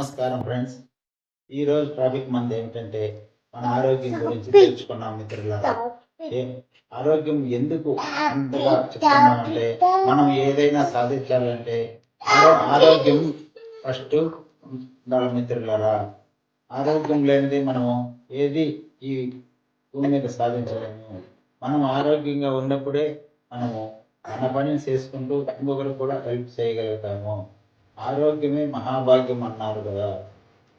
నమస్కారం ఫ్రెండ్స్ ఈ రోజు టాపిక్ మనది ఏమిటంటే మన ఆరోగ్యం గురించి తెలుసుకున్నాం మిత్రులారా. ఆరోగ్యం ఎందుకు అంతగా చెప్తున్నామంటే మనం ఏదైనా సాధించాలంటే ఆరో- ఆరోగ్యం ఫస్ట్ ఉండాలి మిత్రులారా. ఆరోగ్యం లేనిది మనము ఏది ఈ భూమి మీద సాధించలేము. మనం ఆరోగ్యంగా ఉన్నప్పుడే మనము మన పనిని చేసుకుంటూ ఇంకొకరు కూడా హెల్ప్ చేయగలుగుతాము. ఆరోగ్యమే మహాభాగ్యం అన్నారు కదా.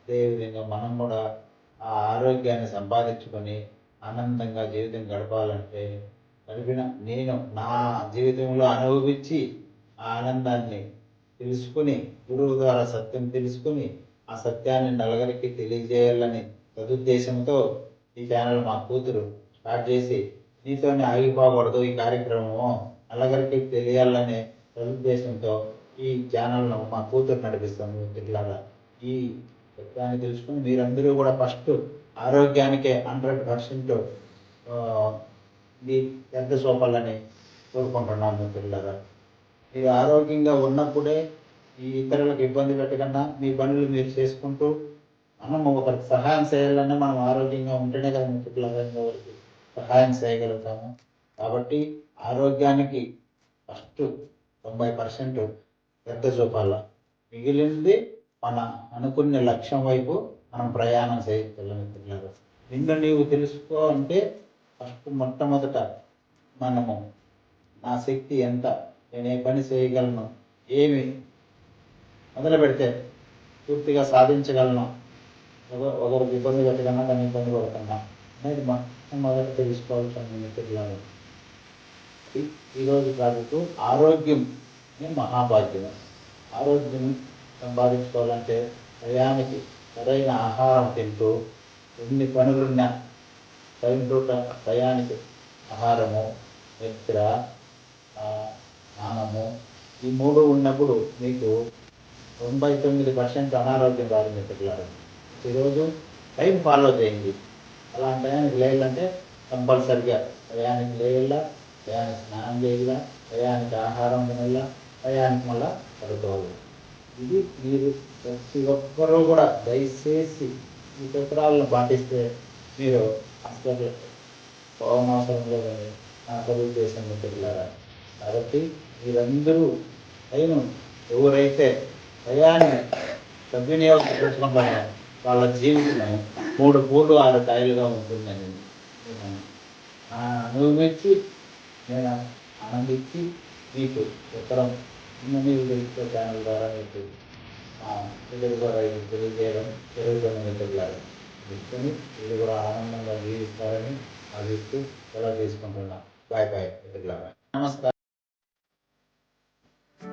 అదేవిధంగా మనం కూడా ఆ ఆరోగ్యాన్ని సంపాదించుకొని ఆనందంగా జీవితం గడపాలంటే గడిపిన నేను నా జీవితంలో అనుభవించి ఆ ఆనందాన్ని తెలుసుకుని గురువు ద్వారా సత్యం తెలుసుకుని ఆ సత్యాన్ని నలుగురికి తెలియజేయాలని సదుద్దేశంతో ఈ ఛానల్ మా కూతురు స్టార్ట్ చేసి నీతోనే ఆగిపోకూడదు ఈ కార్యక్రమము. నలుగురికి తెలియాలనే సదుద్దేశంతో ఈ ఛానల్ను మా కూతురు నడిపిస్తుంది ఇట్లాగా. ఈ సత్యాన్ని తెలుసుకుని మీరందరూ కూడా ఫస్ట్ ఆరోగ్యానికే హండ్రెడ్ పర్సెంట్ మీ పెద్ద సోపాలని కోరుకుంటున్నాను పిల్లగా మీరు ఆరోగ్యంగా ఉన్నప్పుడే ఈ ఇతరులకు ఇబ్బంది పెట్టకుండా మీ పనులు మీరు చేసుకుంటూ మనం ఒకరికి సహాయం చేయాలన్నా మనం ఆరోగ్యంగా ఉంటేనే కదా మిత్రులారా ఇంకొకరికి సహాయం చేయగలుగుతాము. కాబట్టి ఆరోగ్యానికి ఫస్ట్ తొంభై పర్సెంట్ పెద్ద చూపాల మిగిలింది మన అనుకున్న లక్ష్యం వైపు మనం ప్రయాణం చేయగలం మిత్రులారా నిన్ను నీవు తెలుసుకో అంటే ఫస్ట్ మొట్టమొదట మనము నా శక్తి ఎంత? నేను ఏ పని చేయగలను? ఏమి మొదలు పెడితే పూర్తిగా సాధించగలను? ఒకరు ఒకరికి ఇబ్బంది పెట్టకన్నా దాన్ని ఇబ్బంది పడకన్నా అనేది మొట్టమొదట తెలుసుకోవాల్సిన మిత్రులారా ఈరోజు కాదు ఆరోగ్యం మహాభాగ్యం ఆరోగ్యం సంపాదించుకోవాలంటే టయానికి సరైన ఆహారం తింటూ ఎన్ని పనులున్నా టైంలో టైం టయానికి ఆహారము నిద్ర స్నానము ఈ మూడు ఉన్నప్పుడు మీకు తొంభై తొమ్మిది పర్సెంట్ అనారోగ్యం రాదు ఈరోజు టైం ఫాలో చేయండి. అలాంటి టయానికి లేయాలంటే కంపల్సరిగా టయానికి లేయాల టయానికి స్నానం చేయాలా టయానికి ఆహారం తినాలా ప్రయాణం మళ్ళా పడుకోవాలి ఇది మీరు ప్రతి ఒక్కరూ కూడా దయచేసి ఈ చక్రాలను పాటిస్తే మీరు అసలు పోవనవసరం కానీ నా ఉద్దేశం మిత్రులారా కాబట్టి మీరందరూ అయిన ఎవరైతే టయాన్ని సద్వినియోగం చేసుకుంటారో వాళ్ళ జీవితం మూడు పూలు ఆరు కాయలుగా ఉంటుందని అనుభవించి నేను ఆనందించి మీకు ఉత్తరం మీరు తెలుసుకో ఛానల్ ద్వారా మీకు తెలుగు పిల్లలు తెలియజేయడం జరుగుతున్న మిత్రులారు తెలుసుకొని వీళ్ళు కూడా ఆనందంగా జీవిస్తారని ఆశిస్తూ సెలవు తీసుకుంటున్నా. Bye bye. మిత్రులారా